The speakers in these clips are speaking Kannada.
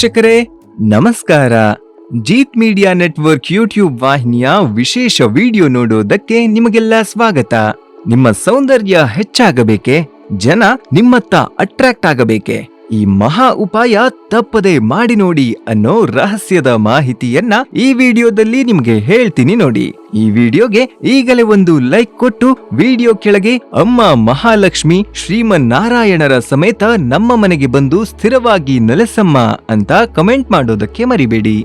ವೀಕ್ಷಕರೇ, ನಮಸ್ಕಾರ. ಜೀತ್ ಮೀಡಿಯಾ ನೆಟ್ವರ್ಕ್ ಯೂಟ್ಯೂಬ್ ವಾಹಿನಿಯ ವಿಶೇಷ ವಿಡಿಯೋ ನೋಡೋದಕ್ಕೆ ನಿಮಗೆಲ್ಲ ಸ್ವಾಗತ. ನಿಮ್ಮ ಸೌಂದರ್ಯ ಹೆಚ್ಚಾಗಬೇಕೆ? ಜನ ನಿಮ್ಮತ್ತ ಅಟ್ರಾಕ್ಟ್ ಆಗಬೇಕೆ? ಈ ಮಹಾ ಉಪಾಯ ತಪ್ಪದೆ ಮಾಡಿ ನೋಡಿ ಅನ್ನೋ ರಹಸ್ಯದ ಮಾಹಿತಿಯನ್ನ ಈ ವಿಡಿಯೋದಲ್ಲಿ ನಿಮ್ಗೆ ಹೇಳ್ತೀನಿ ನೋಡಿ. ಈ ವಿಡಿಯೋಗೆ ಈಗಲೇ ಒಂದು ಲೈಕ್ ಕೊಟ್ಟು ವಿಡಿಯೋ ಕೆಳಗೆ ಅಮ್ಮ ಮಹಾಲಕ್ಷ್ಮಿ ಶ್ರೀಮನ್ನಾರಾಯಣರ ಸಮೇತ ನಮ್ಮ ಮನೆಗೆ ಬಂದು ಸ್ಥಿರವಾಗಿ ನೆಲೆಸಮ್ಮ ಅಂತ ಕಮೆಂಟ್ ಮಾಡೋದಕ್ಕೆ ಮರಿಬೇಡಿ.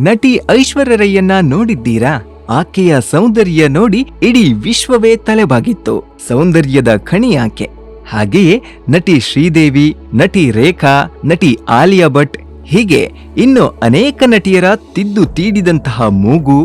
ನಟಿ ಐಶ್ವರ್ಯ ರೈಯನ್ನ ನೋಡಿದ್ದೀರಾ? ಆಕೆಯ ಸೌಂದರ್ಯ ನೋಡಿ ಇಡೀ ವಿಶ್ವವೇ ತಲೆಬಾಗಿತ್ತು. ಸೌಂದರ್ಯದ ಖಣಿ ಆಕೆ. ಹಾಗೆಯೇ ನಟಿ ಶ್ರೀದೇವಿ, ನಟಿ ರೇಖಾ, ನಟಿ ಆಲಿಯಾ ಭಟ್ ಹೀಗೆ ಇನ್ನು ಅನೇಕ ನಟಿಯರ ತಿದ್ದು ತೀಡಿದಂತಹ ಮೂಗು,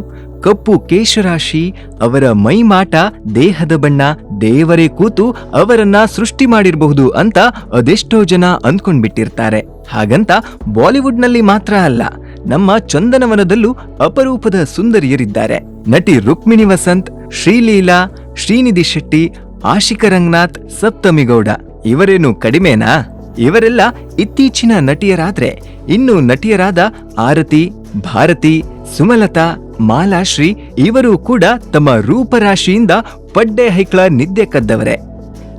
ಕಪ್ಪು ಕೇಶರಾಶಿ, ಅವರ ಮೈಮಾಟ, ದೇಹದ ಬಣ್ಣ, ದೇವರೇ ಕೂತು ಅವರನ್ನ ಸೃಷ್ಟಿ ಮಾಡಿರಬಹುದು ಅಂತ ಅದೆಷ್ಟೋ ಜನ ಅಂದ್ಕೊಂಡ್ಬಿಟ್ಟಿರ್ತಾರೆ. ಹಾಗಂತ ಬಾಲಿವುಡ್ನಲ್ಲಿ ಮಾತ್ರ ಅಲ್ಲ, ನಮ್ಮ ಚಂದನವನದಲ್ಲೂ ಅಪರೂಪದ ಸುಂದರಿಯರಿದ್ದಾರೆ. ನಟಿ ರುಕ್ಮಿಣಿ ವಸಂತ್, ಶ್ರೀಲೀಲಾ, ಶ್ರೀನಿಧಿ ಶೆಟ್ಟಿ ಆಶಿಕ ರಂಗನಾಥ್ ಸಪ್ತಮಿಗೌಡ. ಇವರೇನು ಕಡಿಮೆನಾ? ಇವರೆಲ್ಲ ಇತ್ತೀಚಿನ ನಟಿಯರಾದ್ರೆ ಇನ್ನು ನಟಿಯರಾದ ಆರತಿ, ಭಾರತಿ, ಸುಮಲತಾ, ಮಾಲಾಶ್ರೀ ಇವರು ಕೂಡ ತಮ್ಮ ರೂಪರಾಶಿಯಿಂದ ಪಡ್ಡೆ ಹೈಕ್ಳ ನಿದ್ದೆ ಕದ್ದವರೇ.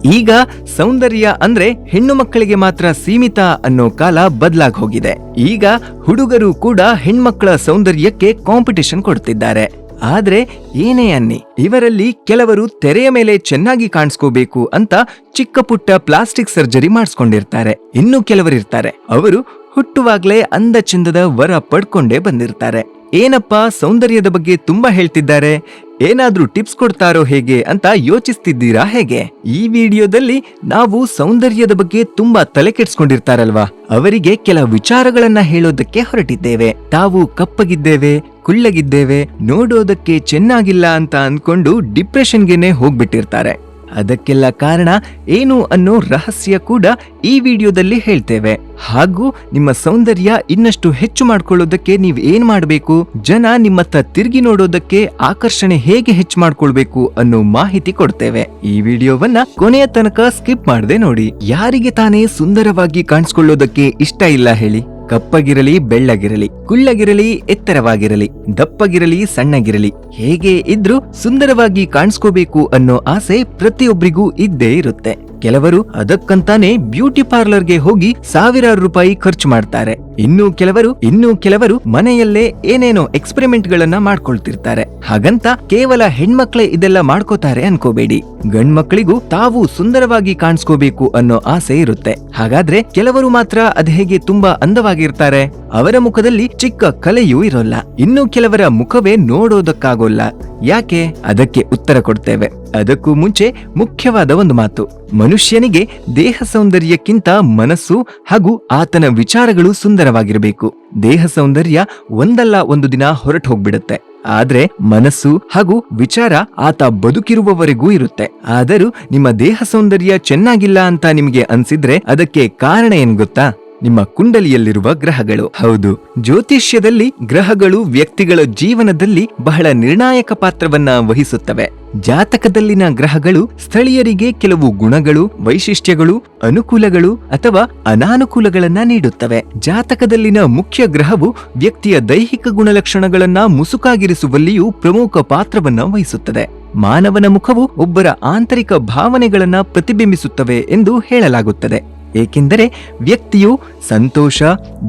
ಈಗ ಸೌಂದರ್ಯ ಅಂದ್ರೆ ಹೆಣ್ಣು ಮಕ್ಕಳಿಗೆ ಮಾತ್ರ ಸೀಮಿತ ಅನ್ನೋ ಕಾಲ ಬದಲಾಗ್ ಹೋಗಿದೆ. ಈಗ ಹುಡುಗರು ಕೂಡ ಹೆಣ್ಮಕ್ಕಳ ಸೌಂದರ್ಯಕ್ಕೆ ಕಾಂಪಿಟಿಷನ್ ಕೊಡ್ತಿದ್ದಾರೆ. ಆದ್ರೆ ಏನೇ ಅನ್ನಿ, ಇವರಲ್ಲಿ ಕೆಲವರು ತೆರೆಯ ಮೇಲೆ ಚೆನ್ನಾಗಿ ಕಾಣಿಸ್ಕೋಬೇಕು ಅಂತ ಚಿಕ್ಕ ಪುಟ್ಟ ಪ್ಲಾಸ್ಟಿಕ್ ಸರ್ಜರಿ ಮಾಡಿಸ್ಕೊಂಡಿರ್ತಾರೆ. ಇನ್ನು ಕೆಲವರಿರ್ತಾರೆ. ಅವರು ಹುಟ್ಟುವಾಗ್ಲೇ ಅಂದ ಚಂದದ ವರ ಪಡ್ಕೊಂಡೇ ಬಂದಿರ್ತಾರೆ. ಏನಪ್ಪ ಸೌಂದರ್ಯದ ಬಗ್ಗೆ ತುಂಬಾ ಹೇಳ್ತಿದ್ದಾರೆ? ಏನಾದ್ರೂ ಟಿಪ್ಸ್ ಕೊಡ್ತಾರೋ ಹೇಗೆ ಅಂತ ಯೋಚಿಸ್ತಿದ್ದೀರಾ ಹೇಗೆ? ಈ ವಿಡಿಯೋದಲ್ಲಿ ನಾವು ಸೌಂದರ್ಯದ ಬಗ್ಗೆ ತುಂಬಾ ತಲೆ ಕೆಡ್ಸ್ಕೊಂಡಿರ್ತಾರಲ್ವಾ? ಅವರಿಗೆ ಕೆಲ ವಿಚಾರಗಳನ್ನ ಹೇಳೋದಕ್ಕೆ ಹೊರಟಿದ್ದೇವೆ. ತಾವು ಕಪ್ಪಗಿದ್ದೇವೆ ಕುಳ್ಳಗಿದ್ದೇವೆ, ನೋಡೋದಕ್ಕೆ ಚೆನ್ನಾಗಿಲ್ಲ ಅಂತ ಅಂದ್ಕೊಂಡು ಡಿಪ್ರೆಷನ್ಗೆನೆ ಹೋಗ್ಬಿಟ್ಟಿರ್ತಾರೆ. ಅದಕ್ಕೆಲ್ಲ ಕಾರಣ ಏನು ಅನ್ನೋ ರಹಸ್ಯ ಕೂಡ ಈ ವಿಡಿಯೋದಲ್ಲಿ ಹೇಳ್ತೇವೆ. ಹಾಗೂ ನಿಮ್ಮ ಸೌಂದರ್ಯ ಇನ್ನಷ್ಟು ಹೆಚ್ಚು ಮಾಡ್ಕೊಳ್ಳೋದಕ್ಕೆ ನೀವ್ ಏನ್ ಮಾಡಬೇಕು? ಜನ ನಿಮ್ಮತ್ತ ತಿರುಗಿ ನೋಡೋದಕ್ಕೆ ಆಕರ್ಷಣೆ ಹೇಗೆ ಹೆಚ್ಚು ಮಾಡ್ಕೊಳ್ಬೇಕು ಅನ್ನೋ ಮಾಹಿತಿ ಕೊಡ್ತೇವೆ. ಈ ವಿಡಿಯೋವನ್ನ ಕೊನೆಯ ತನಕ ಸ್ಕಿಪ್ ಮಾಡದೆ ನೋಡಿ. ಯಾರಿಗೆ ತಾನೇ ಸುಂದರವಾಗಿ ಕಾಣಿಸ್ಕೊಳ್ಳೋದಕ್ಕೆ ಇಷ್ಟ ಇಲ್ಲ ಹೇಳಿ. ಕಪ್ಪಗಿರಲಿ, ಬೆಳ್ಳಗಿರಲಿ, ಕುಳ್ಳಗಿರಲಿ, ಎತ್ತರವಾಗಿರಲಿ, ದಪ್ಪಗಿರಲಿ, ಸಣ್ಣಗಿರಲಿ, ಹೇಗೆ ಇದ್ರೂ ಸುಂದರವಾಗಿ ಕಾಣಿಸ್ಕೋಬೇಕು ಅನ್ನೋ ಆಸೆ ಪ್ರತಿಯೊಬ್ಬರಿಗೂ ಇದ್ದೇ ಇರುತ್ತೆ. ಕೆಲವರು ಅದಕ್ಕಂತಾನೆ ಬ್ಯೂಟಿ ಪಾರ್ಲರ್ಗೆ ಹೋಗಿ ಸಾವಿರಾರು ರೂಪಾಯಿ ಖರ್ಚು ಮಾಡ್ತಾರೆ. ಇನ್ನು ಕೆಲವರು ಇನ್ನು ಕೆಲವರು ಮನೆಯಲ್ಲೇ ಏನೇನೋ ಎಕ್ಸ್ಪೆರಿಮೆಂಟ್ ಗಳನ್ನ ಮಾಡ್ಕೊಳ್ತಿರ್ತಾರೆ. ಹಾಗಂತ ಕೇವಲ ಹೆಣ್ಮಕ್ಳೇ ಇದೆಲ್ಲ ಮಾಡ್ಕೋತಾರೆ ಅನ್ಕೋಬೇಡಿ. ಗಂಡ್ಮಕ್ಳಿಗೂ ತಾವು ಸುಂದರವಾಗಿ ಕಾಣಿಸ್ಕೋಬೇಕು ಅನ್ನೋ ಆಸೆ ಇರುತ್ತೆ. ಹಾಗಾದ್ರೆ ಕೆಲವರು ಮಾತ್ರ ಅದ್ ಹೇಗೆ ತುಂಬಾ ಅಂದವಾಗಿರ್ತಾರೆ? ಅವರ ಮುಖದಲ್ಲಿ ಚಿಕ್ಕ ಕಲೆಯೂ ಇರೋಲ್ಲ. ಇನ್ನು ಕೆಲವರ ಮುಖವೇ ನೋಡೋದಕ್ಕಾಗೋಲ್ಲ. ಯಾಕೆ? ಅದಕ್ಕೆ ಉತ್ತರ ಕೊಡ್ತೇವೆ. ಅದಕ್ಕೂ ಮುಂಚೆ ಮುಖ್ಯವಾದ ಒಂದು ಮಾತು. ಮನುಷ್ಯನಿಗೆ ದೇಹ ಸೌಂದರ್ಯಕ್ಕಿಂತ ಮನಸ್ಸು ಹಾಗೂ ಆತನ ವಿಚಾರಗಳು ಸುಂದರವಾಗಿರಬೇಕು ದೇಹ ಸೌಂದರ್ಯ ಒಂದಲ್ಲ ಒಂದು ದಿನ ಹೊರಟು ಹೋಗ್ಬಿಡುತ್ತೆ. ಆದ್ರೆ ಮನಸ್ಸು ಹಾಗೂ ವಿಚಾರ ಆತ ಬದುಕಿರುವವರೆಗೂ ಇರುತ್ತೆ. ಆದರೂ ನಿಮ್ಮ ದೇಹ ಸೌಂದರ್ಯ ಚೆನ್ನಾಗಿಲ್ಲ ಅಂತ ನಿಮಗೆ ಅನ್ಸಿದ್ರೆ ಅದಕ್ಕೆ ಕಾರಣ ಏನ್ ಗೊತ್ತಾ? ನಿಮ್ಮ ಕುಂಡಲಿಯಲ್ಲಿರುವ ಗ್ರಹಗಳು. ಹೌದು, ಜ್ಯೋತಿಷ್ಯದಲ್ಲಿ ಗ್ರಹಗಳು ವ್ಯಕ್ತಿಗಳ ಜೀವನದಲ್ಲಿ ಬಹಳ ನಿರ್ಣಾಯಕ ಪಾತ್ರವನ್ನ ವಹಿಸುತ್ತವೆ. ಜಾತಕದಲ್ಲಿನ ಗ್ರಹಗಳು ಸ್ಥಳೀಯರಿಗೆ ಕೆಲವು ಗುಣಗಳು, ವೈಶಿಷ್ಟ್ಯಗಳು, ಅನುಕೂಲಗಳು ಅಥವಾ ಅನಾನುಕೂಲಗಳನ್ನ ನೀಡುತ್ತವೆ. ಜಾತಕದಲ್ಲಿನ ಮುಖ್ಯ ಗ್ರಹವು ವ್ಯಕ್ತಿಯ ದೈಹಿಕ ಗುಣಲಕ್ಷಣಗಳನ್ನ ಮುಸುಕಾಗಿರಿಸುವಲ್ಲಿಯೂ ಪ್ರಮುಖ ಪಾತ್ರವನ್ನ ವಹಿಸುತ್ತದೆ. ಮಾನವನ ಮುಖವು ಒಬ್ಬರ ಆಂತರಿಕ ಭಾವನೆಗಳನ್ನ ಪ್ರತಿಬಿಂಬಿಸುತ್ತವೆ ಎಂದು ಹೇಳಲಾಗುತ್ತದೆ. ಏಕೆಂದರೆ ವ್ಯಕ್ತಿಯು ಸಂತೋಷ,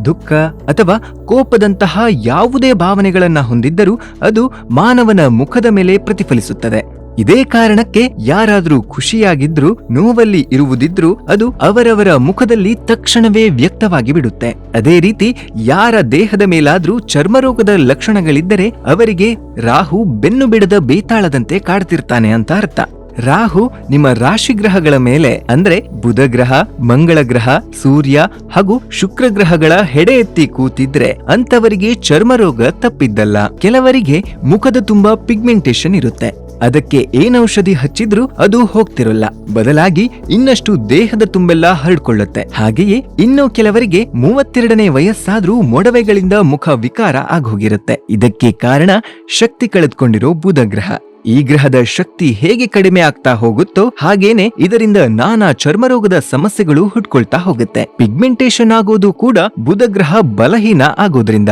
ದುಃಖ ಅಥವಾ ಕೋಪದಂತಹ ಯಾವುದೇ ಭಾವನೆಗಳನ್ನು ಹೊಂದಿದ್ದರೂ ಅದು ಮಾನವನ ಮುಖದ ಮೇಲೆ ಪ್ರತಿಫಲಿಸುತ್ತದೆ. ಇದೇ ಕಾರಣಕ್ಕೆ ಯಾರಾದರೂ ಖುಷಿಯಾಗಿದ್ರೂ, ನೋವಲ್ಲಿ ಇರುವುದಿದ್ರೂ ಅದು ಅವರವರ ಮುಖದಲ್ಲಿ ತಕ್ಷಣವೇ ವ್ಯಕ್ತವಾಗಿ ಬಿಡುತ್ತೆ. ಅದೇ ರೀತಿ ಯಾರ ದೇಹದ ಮೇಲಾದ್ರೂ ಚರ್ಮರೋಗದ ಲಕ್ಷಣಗಳಿದ್ದರೆ ಅವರಿಗೆ ರಾಹು ಬೆನ್ನು ಬಿಡದ ಬೇತಾಳದಂತೆ ಕಾಡ್ತಿರ್ತಾನೆ ಅಂತ ಅರ್ಥ. ರಾಹು ನಿಮ್ಮ ರಾಶಿ ಗ್ರಹಗಳ ಮೇಲೆ, ಅಂದ್ರೆ ಬುಧ ಗ್ರಹ ಮಂಗಳ ಗ್ರಹ ಸೂರ್ಯ ಹಾಗೂ ಶುಕ್ರ ಗ್ರಹಗಳ ಹೆಡೆ ಎತ್ತಿ ಕೂತಿದ್ರೆ ಅಂತವರಿಗೆ ಚರ್ಮರೋಗ ತಪ್ಪಿದ್ದಲ್ಲ. ಕೆಲವರಿಗೆ ಮುಖದ ತುಂಬಾ ಪಿಗ್ಮೆಂಟೇಶನ್ ಇರುತ್ತೆ. ಅದಕ್ಕೆ ಏನ್ ಔಷಧಿ ಹಚ್ಚಿದ್ರೂ ಅದು ಹೋಗ್ತಿರಲ್ಲ. ಬದಲಾಗಿ ಇನ್ನಷ್ಟು ದೇಹದ ತುಂಬೆಲ್ಲ ಹರಡ್ಕೊಳ್ಳುತ್ತೆ. ಹಾಗೆಯೇ ಇನ್ನು ಕೆಲವರಿಗೆ ಮೂವತ್ತೆರಡನೇ ವಯಸ್ಸಾದ್ರೂ ಮೊಡವೆಗಳಿಂದ ಮುಖ ವಿಕಾರ ಆಗೋಗಿರುತ್ತೆ. ಇದಕ್ಕೆ ಕಾರಣ ಶಕ್ತಿ ಕಳೆದುಕೊಂಡಿರೋ ಬುಧ ಗ್ರಹ ಈ ಗ್ರಹದ ಶಕ್ತಿ ಹೇಗೆ ಕಡಿಮೆ ಆಗ್ತಾ ಹೋಗುತ್ತೋ ಹಾಗೇನೆ ಇದರಿಂದ ನಾನಾ ಚರ್ಮರೋಗದ ಸಮಸ್ಯೆಗಳು ಹುಟ್ಕೊಳ್ತಾ ಹೋಗುತ್ತೆ. ಪಿಗ್ಮೆಂಟೇಶನ್ ಆಗೋದು ಕೂಡ ಬುಧ ಗ್ರಹ ಬಲಹೀನ ಆಗೋದ್ರಿಂದ.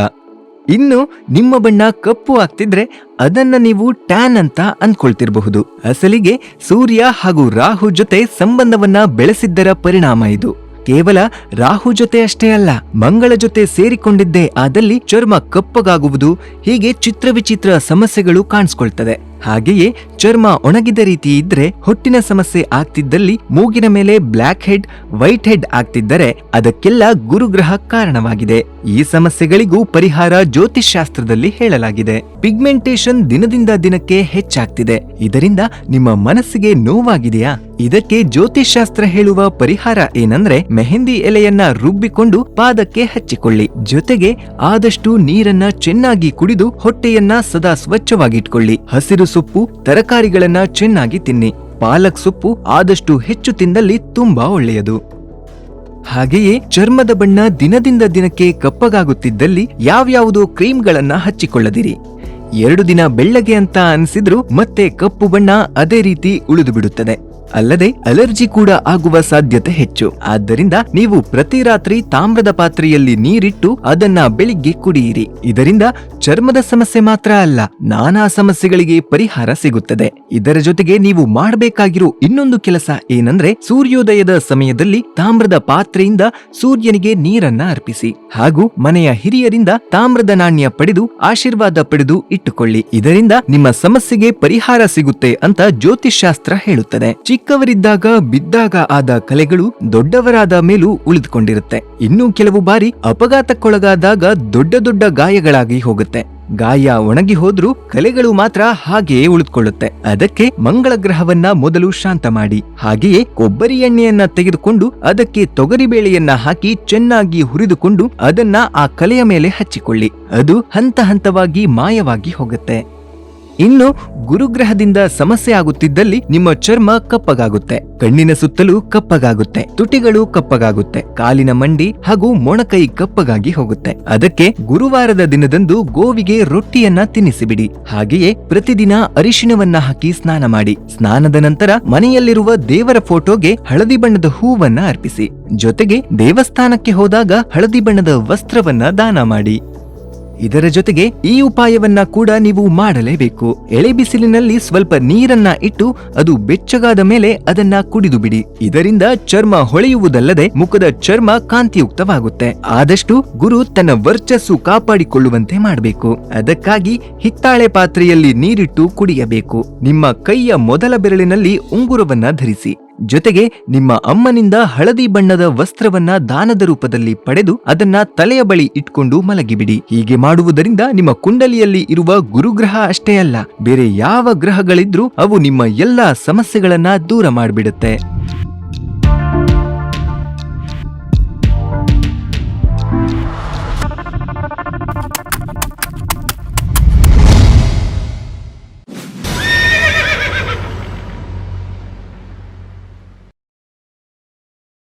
ಇನ್ನು ನಿಮ್ಮ ಬಣ್ಣ ಕಪ್ಪು ಆಗ್ತಿದ್ರೆ ಅದನ್ನ ನೀವು ಟ್ಯಾನ್ ಅಂತ ಅನ್ಕೊಳ್ತಿರಬಹುದು. ಅಸಲಿಗೆ ಸೂರ್ಯ ಹಾಗೂ ರಾಹು ಜೊತೆ ಸಂಬಂಧವನ್ನ ಬೆಳೆಸಿದ್ದರ ಪರಿಣಾಮ ಇದು. ಕೇವಲ ರಾಹು ಜೊತೆ ಅಷ್ಟೇ ಅಲ್ಲ, ಮಂಗಳ ಜೊತೆ ಸೇರಿಕೊಂಡಿದ್ದೇ ಆದಲ್ಲಿ ಚರ್ಮ ಕಪ್ಪಗಾಗುವುದು ಹೀಗೆ ಚಿತ್ರವಿಚಿತ್ರ ಸಮಸ್ಯೆಗಳು ಕಾಣಿಸ್ಕೊಳ್ತದೆ. ಹಾಗೆಯೇ ಚರ್ಮ ಒಣಗಿದ ರೀತಿ ಇದ್ರೆ ಹೊಟ್ಟಿನ ಸಮಸ್ಯೆ ಆಗ್ತಿದ್ದಲ್ಲಿ ಮೂಗಿನ ಮೇಲೆ ಬ್ಲ್ಯಾಕ್ ಹೆಡ್, ವೈಟ್ ಹೆಡ್ ಆಗ್ತಿದ್ದರೆ ಅದಕ್ಕೆಲ್ಲ ಗುರುಗ್ರಹ ಕಾರಣವಾಗಿದೆ. ಈ ಸಮಸ್ಯೆಗಳಿಗೂ ಪರಿಹಾರ ಜ್ಯೋತಿಷ್ಶಾಸ್ತ್ರದಲ್ಲಿ ಹೇಳಲಾಗಿದೆ. ಪಿಗ್ಮೆಂಟೇಶನ್ ದಿನದಿಂದ ದಿನಕ್ಕೆ ಹೆಚ್ಚಾಗ್ತಿದೆ. ಇದರಿಂದ ನಿಮ್ಮ ಮನಸ್ಸಿಗೆ ನೋವಾಗಿದೆಯಾ? ಇದಕ್ಕೆ ಜ್ಯೋತಿಷ್ಶಾಸ್ತ್ರ ಹೇಳುವ ಪರಿಹಾರ ಏನಂದ್ರೆ ಮೆಹಂದಿ ಎಲೆಯನ್ನ ರುಬ್ಬಿಕೊಂಡು ಪಾದಕ್ಕೆ ಹಚ್ಚಿಕೊಳ್ಳಿ. ಜೊತೆಗೆ ಆದಷ್ಟು ನೀರನ್ನ ಚೆನ್ನಾಗಿ ಕುಡಿದು ಹೊಟ್ಟೆಯನ್ನ ಸದಾ ಸ್ವಚ್ಛವಾಗಿಟ್ಕೊಳ್ಳಿ. ಹಸಿರು ಸೊಪ್ಪು ತರಕಾರಿಗಳನ್ನ ಚೆನ್ನಾಗಿ ತಿನ್ನಿ. ಪಾಲಕ್ ಸೊಪ್ಪು ಆದಷ್ಟು ಹೆಚ್ಚು ತಿಂದಲ್ಲಿ ತುಂಬಾ ಒಳ್ಳೆಯದು. ಹಾಗೆಯೇ ಚರ್ಮದ ಬಣ್ಣ ದಿನದಿಂದ ದಿನಕ್ಕೆ ಕಪ್ಪಗಾಗುತ್ತಿದ್ದಲ್ಲಿ ಯಾವ್ಯಾವುದೋ ಕ್ರೀಮ್ಗಳನ್ನ ಹಚ್ಚಿಕೊಳ್ಳದಿರಿ. ಎರಡು ದಿನ ಬೆಳ್ಳಗೆ ಅಂತ ಅನಿಸಿದ್ರೂ ಮತ್ತೆ ಕಪ್ಪು ಬಣ್ಣ ಅದೇ ರೀತಿ ಉಳಿದು ಬಿಡುತ್ತದೆ. ಅಲ್ಲದೆ ಅಲರ್ಜಿ ಕೂಡ ಆಗುವ ಸಾಧ್ಯತೆ ಹೆಚ್ಚು. ಆದ್ದರಿಂದ ನೀವು ಪ್ರತಿ ರಾತ್ರಿ ತಾಮ್ರದ ಪಾತ್ರೆಯಲ್ಲಿ ನೀರಿಟ್ಟು ಅದನ್ನ ಬೆಳಿಗ್ಗೆ ಕುಡಿಯಿರಿ. ಇದರಿಂದ ಚರ್ಮದ ಸಮಸ್ಯೆ ಮಾತ್ರ ಅಲ್ಲ, ನಾನಾ ಸಮಸ್ಯೆಗಳಿಗೆ ಪರಿಹಾರ ಸಿಗುತ್ತದೆ. ಇದರ ಜೊತೆಗೆ ನೀವು ಮಾಡಬೇಕಾಗಿರೋ ಇನ್ನೊಂದು ಕೆಲಸ ಏನಂದ್ರೆ ಸೂರ್ಯೋದಯದ ಸಮಯದಲ್ಲಿ ತಾಮ್ರದ ಪಾತ್ರೆಯಿಂದ ಸೂರ್ಯನಿಗೆ ನೀರನ್ನ ಅರ್ಪಿಸಿ. ಹಾಗೂ ಮನೆಯ ಹಿರಿಯರಿಂದ ತಾಮ್ರದ ನಾಣ್ಯ ಪಡೆದು ಆಶೀರ್ವಾದ ಪಡೆದು ಇಟ್ಟುಕೊಳ್ಳಿ. ಇದರಿಂದ ನಿಮ್ಮ ಸಮಸ್ಯೆಗೆ ಪರಿಹಾರ ಸಿಗುತ್ತೆ ಅಂತ ಜ್ಯೋತಿಷ್ಶಾಸ್ತ್ರ ಹೇಳುತ್ತದೆ. ಚಿಕ್ಕವರಿದ್ದಾಗ ಬಿದ್ದಾಗ ಆದ ಕಲೆಗಳು ದೊಡ್ಡವರಾದ ಮೇಲೂ ಉಳಿದುಕೊಂಡಿರುತ್ತೆ. ಇನ್ನು ಕೆಲವು ಬಾರಿ ಅಪಘಾತಕ್ಕೊಳಗಾದಾಗ ದೊಡ್ಡ ದೊಡ್ಡ ಗಾಯಗಳಾಗಿ ಹೋಗುತ್ತೆ. ಗಾಯ ಒಣಗಿ ಹೋದ್ರೂ ಕಲೆಗಳು ಮಾತ್ರ ಹಾಗೆಯೇ ಉಳಿದುಕೊಳ್ಳುತ್ತೆ. ಅದಕ್ಕೆ ಮಂಗಳ ಗ್ರಹವನ್ನ ಮೊದಲು ಶಾಂತ ಮಾಡಿ. ಹಾಗೆಯೇ ಕೊಬ್ಬರಿ ಎಣ್ಣೆಯನ್ನ ತೆಗೆದುಕೊಂಡು ಅದಕ್ಕೆ ತೊಗರಿಬೇಳೆಯನ್ನ ಹಾಕಿ ಚೆನ್ನಾಗಿ ಹುರಿದುಕೊಂಡು ಅದನ್ನ ಆ ಕಲೆಯ ಮೇಲೆ ಹಚ್ಚಿಕೊಳ್ಳಿ. ಅದು ಹಂತ ಹಂತವಾಗಿ ಮಾಯವಾಗಿ ಹೋಗುತ್ತೆ. ಇನ್ನು ಗುರುಗ್ರಹದಿಂದ ಸಮಸ್ಯೆ ಆಗುತ್ತಿದ್ದಲ್ಲಿ ನಿಮ್ಮ ಚರ್ಮ ಕಪ್ಪಗಾಗುತ್ತೆ. ಕಣ್ಣಿನ ಸುತ್ತಲೂ ಕಪ್ಪಗಾಗುತ್ತೆ. ತುಟಿಗಳು ಕಪ್ಪಗಾಗುತ್ತೆ. ಕಾಲಿನ ಮಂಡಿ ಹಾಗೂ ಮೊಣಕೈ ಕಪ್ಪಗಾಗಿ ಹೋಗುತ್ತೆ. ಅದಕ್ಕೆ ಗುರುವಾರದ ದಿನದಂದು ಗೋವಿಗೆ ರೊಟ್ಟಿಯನ್ನ ತಿನ್ನಿಸಿಬಿಡಿ. ಹಾಗೆಯೇ ಪ್ರತಿದಿನ ಅರಿಶಿಣವನ್ನ ಹಾಕಿ ಸ್ನಾನ ಮಾಡಿ. ಸ್ನಾನದ ನಂತರ ಮನೆಯಲ್ಲಿರುವ ದೇವರ ಫೋಟೋಗೆ ಹಳದಿ ಬಣ್ಣದ ಹೂವನ್ನ ಅರ್ಪಿಸಿ. ಜೊತೆಗೆ ದೇವಸ್ಥಾನಕ್ಕೆ ಹೋದಾಗ ಹಳದಿ ಬಣ್ಣದ ವಸ್ತ್ರವನ್ನ ದಾನ ಮಾಡಿ. ಇದರ ಜೊತೆಗೆ ಈ ಉಪಾಯವನ್ನ ಕೂಡ ನೀವು ಮಾಡಲೇಬೇಕು. ಎಳೆ ಬಿಸಿಲಿನಲ್ಲಿ ಸ್ವಲ್ಪ ನೀರನ್ನ ಇಟ್ಟು ಅದು ಬೆಚ್ಚಗಾದ ಮೇಲೆ ಅದನ್ನ ಕುಡಿದು ಬಿಡಿ. ಇದರಿಂದ ಚರ್ಮ ಹೊಳೆಯುವುದಲ್ಲದೆ ಮುಖದ ಚರ್ಮ ಕಾಂತಿಯುಕ್ತವಾಗುತ್ತೆ. ಆದಷ್ಟು ಗುರು ತನ್ನ ವರ್ಚಸ್ಸು ಕಾಪಾಡಿಕೊಳ್ಳುವಂತೆ ಮಾಡಬೇಕು. ಅದಕ್ಕಾಗಿ ಹಿತ್ತಾಳೆ ಪಾತ್ರೆಯಲ್ಲಿ ನೀರಿಟ್ಟು ಕುಡಿಯಬೇಕು. ನಿಮ್ಮ ಕೈಯ ಮೊದಲ ಬೆರಳಿನಲ್ಲಿ ಉಂಗುರವನ್ನ ಧರಿಸಿ. ಜೊತೆಗೆ ನಿಮ್ಮ ಅಮ್ಮನಿಂದ ಹಳದಿ ಬಣ್ಣದ ವಸ್ತ್ರವನ್ನ ದಾನದ ರೂಪದಲ್ಲಿ ಪಡೆದು ಅದನ್ನ ತಲೆಯ ಬಳಿ ಇಟ್ಕೊಂಡು ಮಲಗಿಬಿಡಿ. ಹೀಗೆ ಮಾಡುವುದರಿಂದ ನಿಮ್ಮ ಕುಂಡಲಿಯಲ್ಲಿ ಇರುವ ಗುರುಗ್ರಹ ಅಷ್ಟೇ ಅಲ್ಲ, ಬೇರೆ ಯಾವ ಗ್ರಹಗಳಿದ್ರೂ ಅವು ನಿಮ್ಮ ಎಲ್ಲಾ ಸಮಸ್ಯೆಗಳನ್ನ ದೂರ ಮಾಡಿಬಿಡುತ್ತೆ.